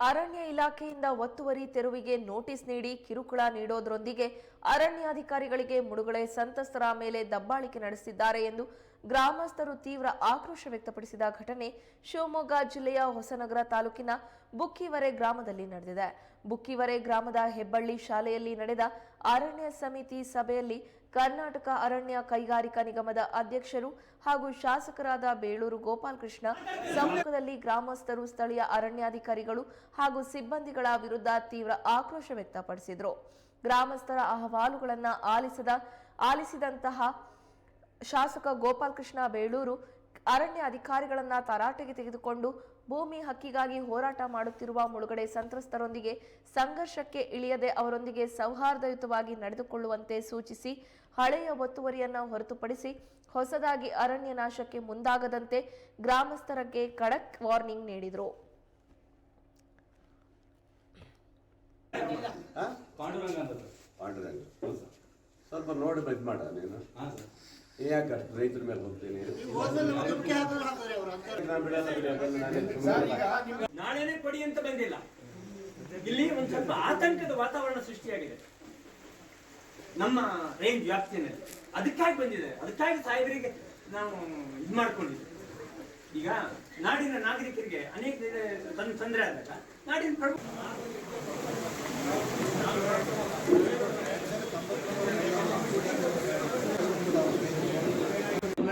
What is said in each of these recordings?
ಅರಣ್ಯ ಇಲಾಖೆಯಿಂದ ಒತ್ತುವರಿ ತೆರವಿಗೆ ನೋಟಿಸ್ ನೀಡಿ ಕಿರುಕುಳ ನೀಡೋದರೊಂದಿಗೆ ಅರಣ್ಯಾಧಿಕಾರಿಗಳಿಗೆ ಮುಳುಗಡೆ ಸಂತಸ್ತರ ಮೇಲೆ ದಬ್ಬಾಳಿಕೆ ನಡೆಸಿದ್ದಾರೆ ಎಂದು ಗ್ರಾಮಸ್ಥರು ತೀವ್ರ ಆಕ್ರೋಶ ವ್ಯಕ್ತಪಡಿಸಿದ ಘಟನೆ ಶಿವಮೊಗ್ಗ ಜಿಲ್ಲೆಯ ಹೊಸನಗರ ತಾಲೂಕಿನ ಬುಕ್ಕಿವರೆ ಗ್ರಾಮದಲ್ಲಿ ನಡೆದಿದೆ. ಬುಕ್ಕಿವರೆ ಗ್ರಾಮದ ಹೆಬ್ಬಳ್ಳಿ ಶಾಲೆಯಲ್ಲಿ ನಡೆದ ಅರಣ್ಯ ಸಮಿತಿ ಸಭೆಯಲ್ಲಿ ಕರ್ನಾಟಕ ಅರಣ್ಯ ಕೈಗಾರಿಕಾ ನಿಗಮದ ಅಧ್ಯಕ್ಷರು ಹಾಗೂ ಶಾಸಕರಾದ ಬೇಳೂರು ಗೋಪಾಲಕೃಷ್ಣ, ಸಮ್ಮುಖದಲ್ಲಿ ಗ್ರಾಮಸ್ಥರು, ಸ್ಥಳೀಯ ಅರಣ್ಯಾಧಿಕಾರಿಗಳು ಹಾಗೂ ಸಿಬ್ಬಂದಿಗಳ ವಿರುದ್ಧ ತೀವ್ರ ಆಕ್ರೋಶ ವ್ಯಕ್ತಪಡಿಸಿದರು. ಗ್ರಾಮಸ್ಥರ ಅಹವಾಲುಗಳನ್ನು ಆಲಿಸದ, ಆಲಿಸಿದಂತಹ ಶಾಸಕ ಗೋಪಾಲಕೃಷ್ಣ ಬೇಳೂರು ಅರಣ್ಯ ಅಧಿಕಾರಿಗಳನ್ನ ತರಾಟೆಗೆ ತೆಗೆದುಕೊಂಡು ಭೂಮಿ ಹಕ್ಕಿಗಾಗಿ ಹೋರಾಟ ಮಾಡುತ್ತಿರುವ ಮುಳುಗಡೆ ಸಂತ್ರಸ್ತರೊಂದಿಗೆ ಸಂಘರ್ಷಕ್ಕೆ ಇಳಿಯದೆ ಅವರೊಂದಿಗೆ ಸೌಹಾರ್ದಯುತವಾಗಿ ನಡೆದುಕೊಳ್ಳುವಂತೆ ಸೂಚಿಸಿ ಹಳೆಯ ಒತ್ತುವರಿಯನ್ನ ಹೊರತುಪಡಿಸಿ ಹೊಸದಾಗಿ ಅರಣ್ಯ ನಾಶಕ್ಕೆ ಮುಂದಾಗದಂತೆ ಗ್ರಾಮಸ್ಥರಿಗೆ ಖಡಕ್ ವಾರ್ನಿಂಗ್ ನೀಡಿದರು. ಸ್ವಲ್ಪ ನೋಡಿ ಮಾಡ ನೀನು. ಯಾಕೆ ರೈತರ ಮೇಲೆ ನಾಳೆನೆ ಕೊಡಿ ಅಂತ ಬಂದಿಲ್ಲ. ಇಲ್ಲಿ ಒಂದ್ ಸ್ವಲ್ಪ ಆತಂಕದ ವಾತಾವರಣ ಸೃಷ್ಟಿಯಾಗಿದೆ. ನಮ್ಮ ರೇಂಜ್ ವ್ಯಾಪ್ತಿಯಲ್ಲಿ. ಅದಕ್ಕಾಗಿ ಬಂದಿದೆ. ಅದಕ್ಕಾಗಿ ಸಾಹೇಬರಿಗೆ ನಾವು ಇದು ಮಾಡ್ಕೊಂಡಿದ್ವಿ. ಈಗ ನಾಡಿನ ನಾಗರಿಕರಿಗೆ ಅನೇಕ ತಂದು ತೊಂದರೆ ಆದಾಗ ನಾಡಿನ ಪ್ರಮುಖ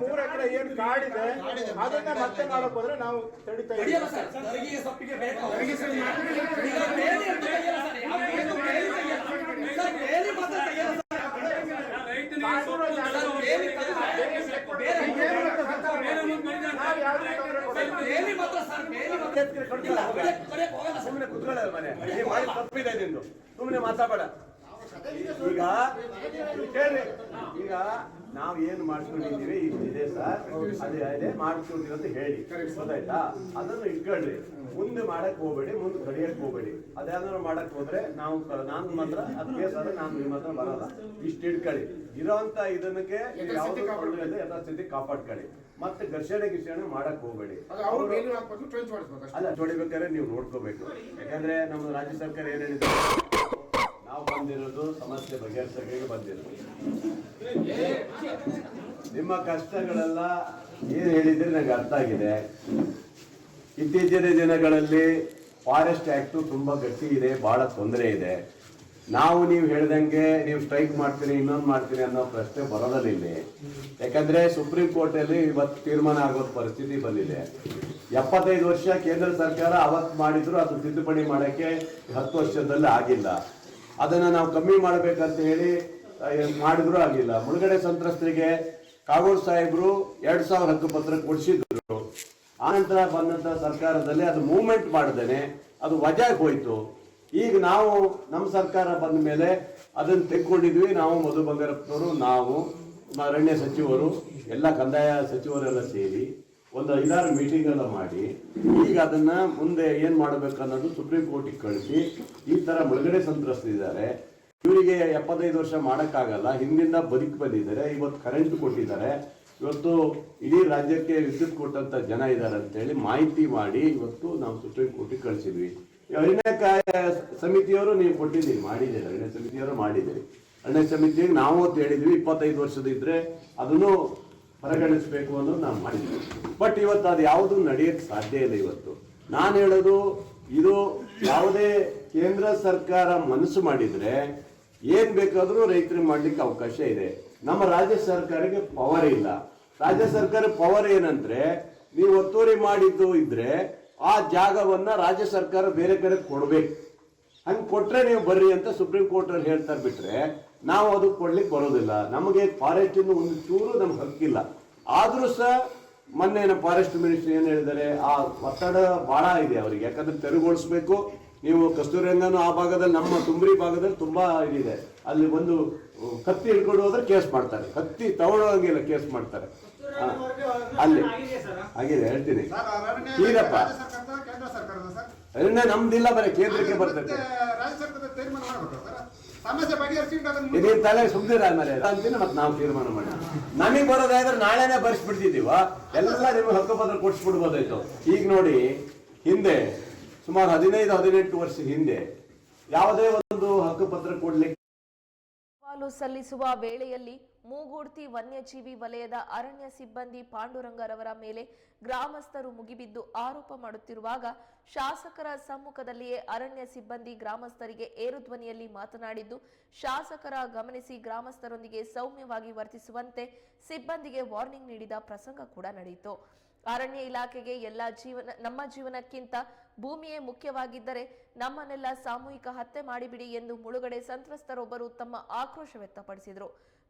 ಮೂರ್ ಎಕರೆ ಏನ್ ಕಾಡಿದೆ ಅದನ್ನ ಮತ್ತೆ ಮಾಡಕ್ ಹೋದ್ರೆ ನಾವು ತಡಿತಾ ಇದ್ದೀವಿ ಕಾನೂನು ನಾವು ಯಾವ್ದೇ ತೊಂದ್ರೆ ಕೊಡಲ್ಲ. ಸುಮ್ನೆ ಕುತ್ಕೊಳ್ಳ ಮನೆ ನೀ ಮಾಡಿ ತಪ್ಪಿದೆ ನಿಂದು ಸುಮ್ಮನೆ ಮಾತಾಡ ಈಗ ಈಗ ನಾವ್ ಏನ್ ಮಾಡ್ಕೊಂಡಿದೀವಿ ಇದೆ ಸರ್ ಅದೇ ಅದೇ ಮಾಡ್ಕೊಂಡಿವಿ ಅಂತ ಹೇಳಿ. ಗೊತ್ತಾಯ್ತಾ? ಅದನ್ನು ಇಟ್ಕೊಳ್ಳಿ. ಮುಂದೆ ಮಾಡಕ್ ಹೋಗ್ಬೇಡಿ ಮುಂದೆ ಕಡಿಯಕ್ ಹೋಗ್ಬೇಡಿ. ಅದೇನಾದ್ರು ಮಾಡಕ್ ಹೋದ್ರೆ ನಾವು ನಾನು ಮಾತ್ರ ಅದಕ್ಕೆ ಸರ್ ನಾನು ನಿಮ್ಮ ಹತ್ರ ಬರಲ್ಲ. ಇಷ್ಟು ಇಟ್ಕೊಳ್ಳಿ. ಇರೋಂತ ಇದನ್ನಕ್ಕೆ ಇದೆ ಯಥಾಸ್ಥಿತಿ ಕಾಪಾಡ್ಕೊಳ್ಳಿ. ಮತ್ತೆ ಘರ್ಷಣೆ ಗಿರ್ಷಣೆ ಮಾಡಕ್ ಹೋಗ್ಬೇಡಿ. ಅಲ್ಲ ಹೊಡಿಬೇಕಾದ್ರೆ ನೀವು ನೋಡ್ಕೋಬೇಕು. ಯಾಕಂದ್ರೆ ನಮ್ಮ ರಾಜ್ಯ ಸರ್ಕಾರ ಏನ್ ಹೇಳಿದೆ ನಾವು ಬಂದಿರೋದು ಸಮಸ್ಯೆ ಬಗೆಹರಿಸಕ್ಕೆ ಬಂದಿರೋದು. ನಿಮ್ಮ ಕಷ್ಟಗಳೆಲ್ಲ ಏನು ಹೇಳಿದ್ರೆ ನನಗೆ ಅರ್ಥ ಆಗಿದೆ. ಇತ್ತೀಚಿನ ದಿನಗಳಲ್ಲಿ ಫಾರೆಸ್ಟ್ ಆ್ಯಕ್ಟು ತುಂಬ ಗಟ್ಟಿ ಇದೆ ಭಾಳ ತೊಂದರೆ ಇದೆ. ನಾವು ನೀವು ಹೇಳ್ದಂಗೆ ನೀವು ಸ್ಟ್ರೈಕ್ ಮಾಡ್ತೀನಿ ಇನ್ನೊಂದು ಮಾಡ್ತೀನಿ ಅನ್ನೋ ಪ್ರಶ್ನೆ ಬರೋದಲ್ಲ ಇಲ್ಲಿ. ಯಾಕಂದ್ರೆ ಸುಪ್ರೀಂ ಕೋರ್ಟಲ್ಲಿ ಇವತ್ತು ತೀರ್ಮಾನ ಆಗೋ ಪರಿಸ್ಥಿತಿ ಬಂದಿದೆ. ಎಪ್ಪತ್ತೈದು ವರ್ಷ ಕೇಂದ್ರ ಸರ್ಕಾರ ಅವತ್ತು ಮಾಡಿದ್ರು, ಅದು ತಿದ್ದುಪಡಿ ಮಾಡೋಕ್ಕೆ ಹತ್ತು ವರ್ಷದಲ್ಲಿ ಆಗಿಲ್ಲ. ಅದನ್ನ ನಾವು ಕಮ್ಮಿ ಮಾಡಬೇಕಂತ ಹೇಳಿ ಮಾಡಿದ್ರು ಆಗಿಲ್ಲ. ಮುಳುಗಡೆ ಸಂತ್ರಸ್ತರಿಗೆ ಕಾಗೋಡ್ ಸಾಹೇಬ್ರು ಎರಡ್ ಸಾವಿರ ಹಕ್ಕು ಪತ್ರ ಕೊಡಿಸಿದ್ರು ಆನಂತರ ಬಂದಂತ ಸರ್ಕಾರದಲ್ಲಿ ಅದು ಮೂವ್ಮೆಂಟ್ ಮಾಡದೇನೆ ಅದು ವಜಾಗೆ ಹೋಯ್ತು. ಈಗ ನಾವು, ನಮ್ಮ ಸರ್ಕಾರ ಬಂದ ಮೇಲೆ ಅದನ್ನ ತೆಗೆದುಕೊಂಡಿದ್ವಿ ನಾವು ಮಧು ಬಂಗಾರಪ್ಪನವರು ನಾವು ಅರಣ್ಯ ಸಚಿವರು, ಎಲ್ಲ ಕಂದಾಯ ಸಚಿವರೆಲ್ಲ ಸೇರಿ. ಒಂದು ಐದಾರು ಮೀಟಿಂಗ್ ಎಲ್ಲ ಮಾಡಿ, ಈಗ ಅದನ್ನ ಮುಂದೆ ಏನ್ ಮಾಡಬೇಕು ಅನ್ನೋದು ಸುಪ್ರೀಂ ಕೋರ್ಟಿಗೆ ಕಳಿಸಿ, ಈ ತರ ಮುಳುಗಡೆ ಸಂತ್ರಸ್ತಿದ್ದಾರೆ ಇವರಿಗೆ ಎಪ್ಪತ್ತೈದು ವರ್ಷ ಮಾಡೋಕ್ಕಾಗಲ್ಲ, ಹಿಂದಿಂದ ಬದುಕಿ ಬಂದಿದ್ದಾರೆ, ಇವತ್ತು ಕರೆಂಟ್ ಕೊಟ್ಟಿದ್ದಾರೆ. ಇವತ್ತು ಇಡೀ ರಾಜ್ಯಕ್ಕೆ ವಿದ್ಯುತ್ ಕೊಟ್ಟಂತ ಜನ ಇದ್ದಾರೆ ಅಂತೇಳಿ ಮಾಹಿತಿ ಮಾಡಿ ಇವತ್ತು ನಾವು ಸುಪ್ರೀಂ ಕೋರ್ಟಿಗೆ ಕಳಿಸಿದ್ವಿ. ಅರಣ್ಯ ಸಮಿತಿಯವರು ನೀವು ಕೊಟ್ಟಿದ್ದೀರಿ, ಮಾಡಿದ್ದೀರಿ, ಅರಣ್ಯ ಸಮಿತಿಯವರು ಮಾಡಿದ್ದೀರಿ. ಅರಣ್ಯ ಸಮಿತಿಗೆ ನಾವು ಅಂತ ಹೇಳಿದ್ವಿ, ಇಪ್ಪತ್ತೈದು ವರ್ಷದಿದ್ರೆ ಅದನ್ನು ಪರಿಗಣಿಸಬೇಕು ಅನ್ನೋದು ನಾನು ಮಾಡಿದ್ವಿ ಬಟ್ ಇವತ್ತು ಅದು ಯಾವುದು ನಡೆಯಕ್ಕೆ ಸಾಧ್ಯ ಇಲ್ಲ ಇವತ್ತು. ನಾನು ಹೇಳೋದು, ಇದು ಯಾವುದೇ ಕೇಂದ್ರ ಸರ್ಕಾರ ಮನಸ್ಸು ಮಾಡಿದ್ರೆ ಏನ್ ಬೇಕಾದರೂ ರೈತರಿಗೆ ಮಾಡ್ಲಿಕ್ಕೆ ಅವಕಾಶ ಇದೆ. ನಮ್ಮ ರಾಜ್ಯ ಸರ್ಕಾರಕ್ಕೆ ಪವರ್ ಇಲ್ಲ. ರಾಜ್ಯ ಸರ್ಕಾರ ಪವರ್ ಏನಂದ್ರೆ, ನೀವು ಒತ್ತುವರಿ ಮಾಡಿದ್ದು ಇದ್ರೆ ಆ ಜಾಗವನ್ನ ರಾಜ್ಯ ಸರ್ಕಾರ ಬೇರೆ ಕಡೆ ಕೊಡ್ಬೇಕು. ಹಂಗ್ ಕೊಟ್ಟರೆ ನೀವು ಬರ್ರಿ ಅಂತ ಸುಪ್ರೀಂ ಕೋರ್ಟಲ್ಲಿ ಹೇಳ್ತಾರೆ ಬಿಟ್ಟರೆ ನಾವು ಅದು ಕೊಡ್ಲಿಕ್ಕೆ ಬರೋದಿಲ್ಲ. ನಮಗೆ ಫಾರೆಸ್ಟ್ ಇಂದ ಒಂದು ಚೂರು ನಮ್ಗೆ ಹಕ್ಕಿಲ್ಲ. ಆದರೂ ಸಹ ಮೊನ್ನೆ ನಮ್ಮ ಫಾರೆಸ್ಟ್ ಮಿನಿಸ್ಟರ್ ಏನು ಹೇಳಿದ್ದಾರೆ ಆ ಒತ್ತಡ ಬಹಳ ಇದೆ ಅವರಿಗೆ. ಯಾಕಂದ್ರೆ ತೆರವುಗೊಳಿಸ್ಬೇಕು. ನೀವು ಕಸ್ತೂರಿರಂಗನೂ ಆ ಭಾಗದಲ್ಲಿ ನಮ್ಮ ತುಂಬ್ರಿ ಭಾಗದಲ್ಲಿ ತುಂಬಾ ಇದಿದೆ. ಅಲ್ಲಿ ಒಂದು ಕತ್ತಿ ಹಿಡ್ಕೊಂಡು ಹೋದ್ರೆ ಕೇಸ್ ಮಾಡ್ತಾರೆ. ಕತ್ತಿ ತಗೊಳ್ಳೋಂಗಿಲ್ಲ ಕೇಸ್ ಮಾಡ್ತಾರೆ. ಅಲ್ಲಿ ಆಗಿದೆ ಹೇಳ್ತೀನಿ. ಈರಪ್ಪ. ಮಾಡ್ಬೇಕು ನಮ್ದಿಲ್ಲ ಸಮಸ್ಯೆ ಕೇಂದ್ರಕ್ಕೆ ಬರ್ತದೆ ಇದೀನ್ ತಲೆ ಸುಮ್ಮನೆ ಆದ್ಮೇಲೆ. ಅಂತೀನಿ ಮತ್ತೆ ನಾವು ತೀರ್ಮಾನ ಮಾಡಿ ನಮಗೆ ಬರೋದಾದ್ರೆ ನಾಳೆನೆ ಬರ್ಸ್ಬಿಡ್ತಿದ್ದೀವ. ಎಲ್ಲ ನಿಮ್ಗೆ ಹಕ್ಕುಪತ್ರ ಕೊಡ್ಸ್ಬಿಡ್ಬೋದಾಯ್ತು. ಈಗ ನೋಡಿ ಹಿಂದೆ ಸುಮಾರು ಹದಿನೈದು ಹದಿನೆಂಟು ವರ್ಷ ಹಿಂದೆ ಯಾವುದೇ ಒಂದು ಹಕ್ಕುಪತ್ರ ಕೊಡ್ಲಿಕ್ಕೆ ಸಲ್ಲಿಸುವ ವೇಳೆಯಲ್ಲಿ ಮೂಗೂಡ್ತಿ ವನ್ಯಜೀವಿ ವಲಯದ ಅರಣ್ಯ ಸಿಬ್ಬಂದಿ ಪಾಂಡುರಂಗರವರ ಮೇಲೆ ಗ್ರಾಮಸ್ಥರು ಮುಗಿಬಿದ್ದು ಆರೋಪ ಮಾಡುತ್ತಿರುವಾಗ ಶಾಸಕರ ಸಮ್ಮುಖದಲ್ಲಿಯೇ ಅರಣ್ಯ ಸಿಬ್ಬಂದಿ ಗ್ರಾಮಸ್ಥರಿಗೆ ಏರು ಧ್ವನಿಯಲ್ಲಿ ಮಾತನಾಡಿದ್ದು, ಶಾಸಕರ ಗಮನಿಸಿ ಗ್ರಾಮಸ್ಥರೊಂದಿಗೆ ಸೌಮ್ಯವಾಗಿ ವರ್ತಿಸುವಂತೆ ಸಿಬ್ಬಂದಿಗೆ ವಾರ್ನಿಂಗ್ ನೀಡಿದ ಪ್ರಸಂಗ ಕೂಡ ನಡೆಯಿತು. ಅರಣ್ಯ ಇಲಾಖೆಗೆ ಎಲ್ಲ ಜೀವನ, ನಮ್ಮ ಜೀವನಕ್ಕಿಂತ ಭೂಮಿಯೇ ಮುಖ್ಯವಾಗಿದ್ದರೆ ನಮ್ಮನ್ನೆಲ್ಲ ಸಾಮೂಹಿಕ ಹತ್ಯೆ ಮಾಡಿಬಿಡಿ ಎಂದು ಮುಳುಗಡೆ ಸಂತ್ರಸ್ತರೊಬ್ಬರು ತಮ್ಮ ಆಕ್ರೋಶ ವ್ಯಕ್ತಪಡಿಸಿದರು.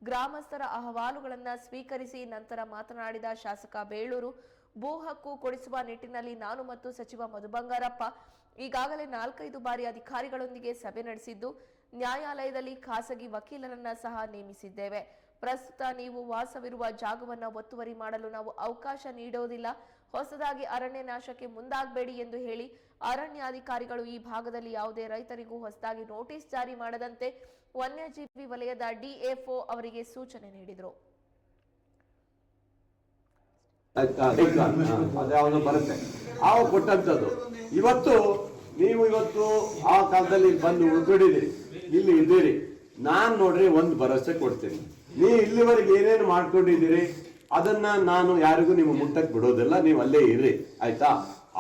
ಗ್ರಾಮಸ್ಥರ ಅಹವಾಲುಗಳನ್ನ ಸ್ವೀಕರಿಸಿ ನಂತರ ಮಾತನಾಡಿದ ಶಾಸಕ ಬೇಳೂರು, ಭೂ ಹಕ್ಕು ಕೊಡಿಸುವ ನಿಟ್ಟಿನಲ್ಲಿ ನಾನು ಮತ್ತು ಸಚಿವ ಮಧು ಬಂಗಾರಪ್ಪ ಈಗಾಗಲೇ ನಾಲ್ಕೈದು ಬಾರಿ ಅಧಿಕಾರಿಗಳೊಂದಿಗೆ ಸಭೆ ನಡೆಸಿದ್ದು, ನ್ಯಾಯಾಲಯದಲ್ಲಿ ಖಾಸಗಿ ವಕೀಲರನ್ನ ಸಹ ನೇಮಿಸಿದ್ದೇವೆ. ಪ್ರಸ್ತುತ ನೀವು ವಾಸವಿರುವ ಜಾಗವನ್ನು ಒತ್ತುವರಿ ಮಾಡಲು ನಾವು ಅವಕಾಶ ನೀಡೋದಿಲ್ಲ. ಹೊಸದಾಗಿ ಅರಣ್ಯ ನಾಶಕ್ಕೆ ಮುಂದಾಗಬೇಡಿ ಎಂದು ಹೇಳಿ ಅರಣ್ಯಾಧಿಕಾರಿಗಳು ಈ ಭಾಗದಲ್ಲಿ ಯಾವುದೇ ರೈತರಿಗೂ ಹೊಸದಾಗಿ ನೋಟಿಸ್ ಜಾರಿ ಮಾಡದಂತೆ ವನ್ಯಜೀವಿ ವಲಯದ ಡಿಎಫ್ಒ ಅವರಿಗೆ ಸೂಚನೆ ನೀಡಿದರು. ಬರುತ್ತೆ ಆವು ಕೊಟ್ಟಂಥದ್ದು ಇವತ್ತು ನೀವು ಇವತ್ತು ಆ ಕಾಲದಲ್ಲಿ ಬಂದು ಉಳ್ಕೊಂಡಿದ್ದೀರಿ ಇಲ್ಲಿ ಇದ್ದೀರಿ. ನಾನ್ ನೋಡ್ರಿ ಒಂದು ಭರವಸೆ ಕೊಡ್ತೀನಿ. ನೀ ಇಲ್ಲಿವರೆಗೆ ಏನೇನು ಮಾಡ್ಕೊಂಡಿದ್ದೀರಿ? ಅದನ್ನ ನಾನು ಯಾರಿಗೂ ನಿಮ್ಗೆ ಮುಟ್ಟಕ್ ಬಿಡೋದಿಲ್ಲ, ನೀವು ಅಲ್ಲೇ ಇರ್ರಿ, ಆಯ್ತಾ?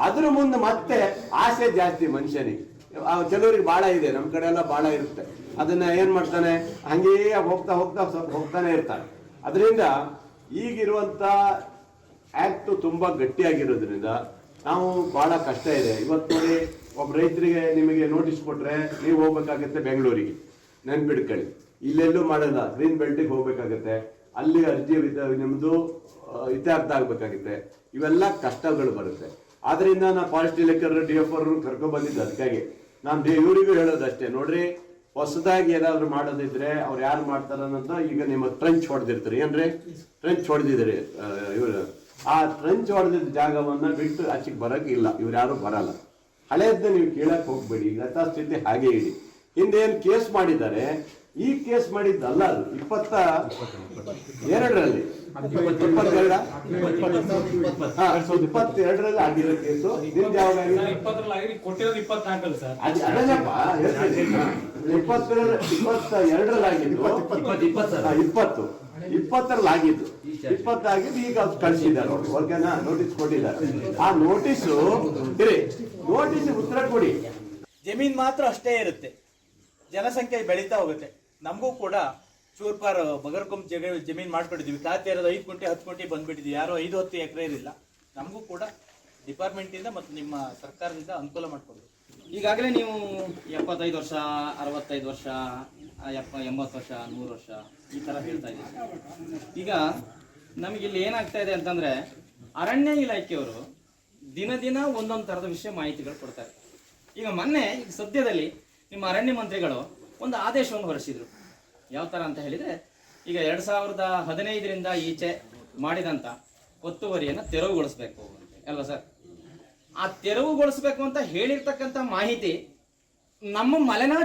ಅದ್ರ ಮುಂದೆ ಮತ್ತೆ ಆಸೆ ಜಾಸ್ತಿ ಮನುಷ್ಯನಿಗೆ. ಕೆಲವರಿಗೆ ಬಾಳ ಇದೆ ನಮ್ಮ ಕಡೆ ಎಲ್ಲ ಬಾಳ ಇರುತ್ತೆ. ಅದನ್ನ ಏನ್ ಮಾಡ್ತಾನೆ? ಹಂಗೇ ಹೋಗ್ತಾ ಹೋಗ್ತಾ ಸ್ವಲ್ಪ ಹೋಗ್ತಾನೆ ಇರ್ತಾನೆ. ಅದರಿಂದ ಈಗಿರುವಂತ ಆಕ್ಟ್ ತುಂಬಾ ಗಟ್ಟಿಯಾಗಿರೋದ್ರಿಂದ ನಾವು ಬಹಳ ಕಷ್ಟ ಇದೆ. ಇವತ್ತು ಒಬ್ಬ ರೈತರಿಗೆ ನಿಮಗೆ ನೋಟಿಸ್ ಕೊಟ್ರೆ ನೀವು ಹೋಗ್ಬೇಕಾಗತ್ತೆ ಬೆಂಗಳೂರಿಗೆ ನೆನ್ಪಿಡ್ಕೊಳ್ಳಿ. ಇಲ್ಲೆಲ್ಲೂ ಮಾಡಲ್ಲ ಗ್ರೀನ್ ಬೆಲ್ಟಿಗೆ ಹೋಗ್ಬೇಕಾಗತ್ತೆ. ಅಲ್ಲಿ ಅರ್ಜಿ ನಿಮ್ಮದು ಇತ್ಯರ್ಥ ಆಗಬೇಕಾಗಿದೆ ಇವೆಲ್ಲ ಕಷ್ಟಗಳು ಬರುತ್ತೆ. ಆದ್ರಿಂದ ನಾನು ಫಾರೆಸ್ಟ್ ಇಲಾಖೆ ಡಿ ಎಫ್ ಅವರು ಕರ್ಕೊಂಡು ಬಂದಿದ್ದು ಅದಕ್ಕಾಗಿ. ನಾನು ಇವರಿಗೂ ಹೇಳೋದಷ್ಟೇ, ನೋಡ್ರಿ, ಹೊಸದಾಗಿ ಏನಾದ್ರು ಮಾಡೋದಿದ್ರೆ ಅವ್ರು ಯಾರು ಮಾಡ್ತಾರ ಈಗ ನಿಮ್ಮ ಟ್ರಂಚ್ ಹೊಡೆದಿರ್ತಾರೆ. ಏನ್ರಿ? ಟ್ರಂಚ್ ಹೊಡೆದಿದ್ರಿ ಇವರು. ಆ ಟ್ರಂಚ್ ಹೊಡೆದಿದ್ದ ಜಾಗವನ್ನ ಬಿಟ್ಟು ಆಚೆಗೆ ಬರೋಕೆ ಇಲ್ಲ. ಇವ್ರು ಯಾರು ಬರಲ್ಲ. ಹಳೆಯದ್ದು ನೀವು ಕೇಳಕ್ ಹೋಗ್ಬೇಡಿ. ಯಥಾಸ್ಥಿತಿ ಹಾಗೆ ಇಡಿ. ಹಿಂದೆ ಏನ್ ಕೇಸ್ ಮಾಡಿದ್ದಾರೆ ಈ ಕೇಸ್ ಮಾಡಿದ್ದಲ್ಲ ಅದು. ಇಪ್ಪತ್ತ ಎರಡರಲ್ಲಿ. ಇಪ್ಪತ್ತೆರಡ? ಇಪ್ಪತ್ತೆರಡರಲ್ಲಿ ಆಗಿರೋ ಕೇಸು. ನಿಮ್ದು ಯಾವಾಗ ಆಗಿದೆ? ಇಪ್ಪತ್ತರಲ್ಲಿ ಕೊಟ್ಟಿರೋದು ಇಪ್ಪತ್ನಾಲ್ಕಲ್ಲಿ ಸರ್. ಅದ್- ಅದನ್ನಪ್ಪ ಹೇಳ್ತೀನಿ. ಇಪ್ಪತ್ತೆರಡು ಇಪ್ಪತ್ತ ಎರಡರಲ್ಲಿ ಆಗಿದ್ದು ಇಪ್ಪತ್ತು. ಇಪ್ಪತ್ತರಲ್ಲಿ ಆಗಿದ್ದು. ಇಪ್ಪತ್ತಾಗಿದ್ದು ಈಗ ಅದು ಕಳಿಸಿದ್ದಾರೆ. ಅವ್ರು ಓಕೆನಾ? ನೋಟಿಸ್ ಕೊಟ್ಟಿದ್ದಾರೆ. ಆ ನೋಟಿಸು ಇರಿ ನೋಟಿಸ್ ಉತ್ತರ ಕೊಡಿ. ಜಮೀನ್ ಮಾತ್ರ ಅಷ್ಟೇ ಇರುತ್ತೆ. ಜನಸಂಖ್ಯೆ ಬೆಳೀತಾ ಹೋಗುತ್ತೆ. ನಮಗೂ ಕೂಡ ಚೂರ್ಪಾರ್ ಬಗರ್ಕೊಮ್ ಜಗ, ಜಮೀನು ಮಾಡ್ಕೊಂಡಿದ್ದೀವಿ ಖಾತೆ ಇರೋದು ಐದು ಗುಂಟೆ ಹತ್ತು ಗುಂಟೆ ಬಂದ್ಬಿಟ್ಟಿದ್ವಿ. ಯಾರೋ ಐದು, ಹತ್ತು ಎಕರೆ ಇರಲಿಲ್ಲ. ನಮಗೂ ಕೂಡ ಡಿಪಾರ್ಟ್ಮೆಂಟಿಂದ ಮತ್ತು ನಿಮ್ಮ ಸರ್ಕಾರದಿಂದ ಅನುಕೂಲ ಮಾಡಿಕೊಡ್ಬೇಕು. ಈಗಾಗಲೇ ನೀವು ಎಪ್ಪತ್ತೈದು ವರ್ಷ, ಅರವತ್ತೈದು ವರ್ಷ ಎಪ್ಪ, ಎಂಬತ್ತು ವರ್ಷ, ನೂರು ವರ್ಷ ಈ ಥರ ಹೇಳ್ತಾ ಇದ್ದೀವಿ ಈಗ ನಮಗೆ ಇಲ್ಲಿ ಏನಾಗ್ತಾ ಇದೆ ಅಂತಂದರೆ ಅರಣ್ಯ ಇಲಾಖೆಯವರು ದಿನ ದಿನ ಒಂದೊಂದು ಥರದ ವಿಷಯ ಮಾಹಿತಿಗಳು ಕೊಡ್ತಾರೆ. ಈಗ ಮೊನ್ನೆ ಈಗ ಸದ್ಯದಲ್ಲಿ ನಿಮ್ಮ ಅರಣ್ಯ ಮಂತ್ರಿಗಳು ಒಂದು ಆದೇಶವನ್ನು ಹೊರಸಿದ್ರು ಯಾವ ಥರ ಅಂತ ಹೇಳಿದ್ರೆ, ಈಗ ಎರಡು ಸಾವಿರದ ಹದಿನೈದರಿಂದ ಈಚೆ ಮಾಡಿದಂಥ ಒತ್ತುವರಿಯನ್ನು ತೆರವುಗೊಳಿಸ್ಬೇಕು ಅಲ್ವಾ ಸರ್? ಆ ತೆರವುಗೊಳಿಸಬೇಕು ಅಂತ ಹೇಳಿರ್ತಕ್ಕಂಥ ಮಾಹಿತಿ ನಮ್ಮ ಮಲೆನಾಡು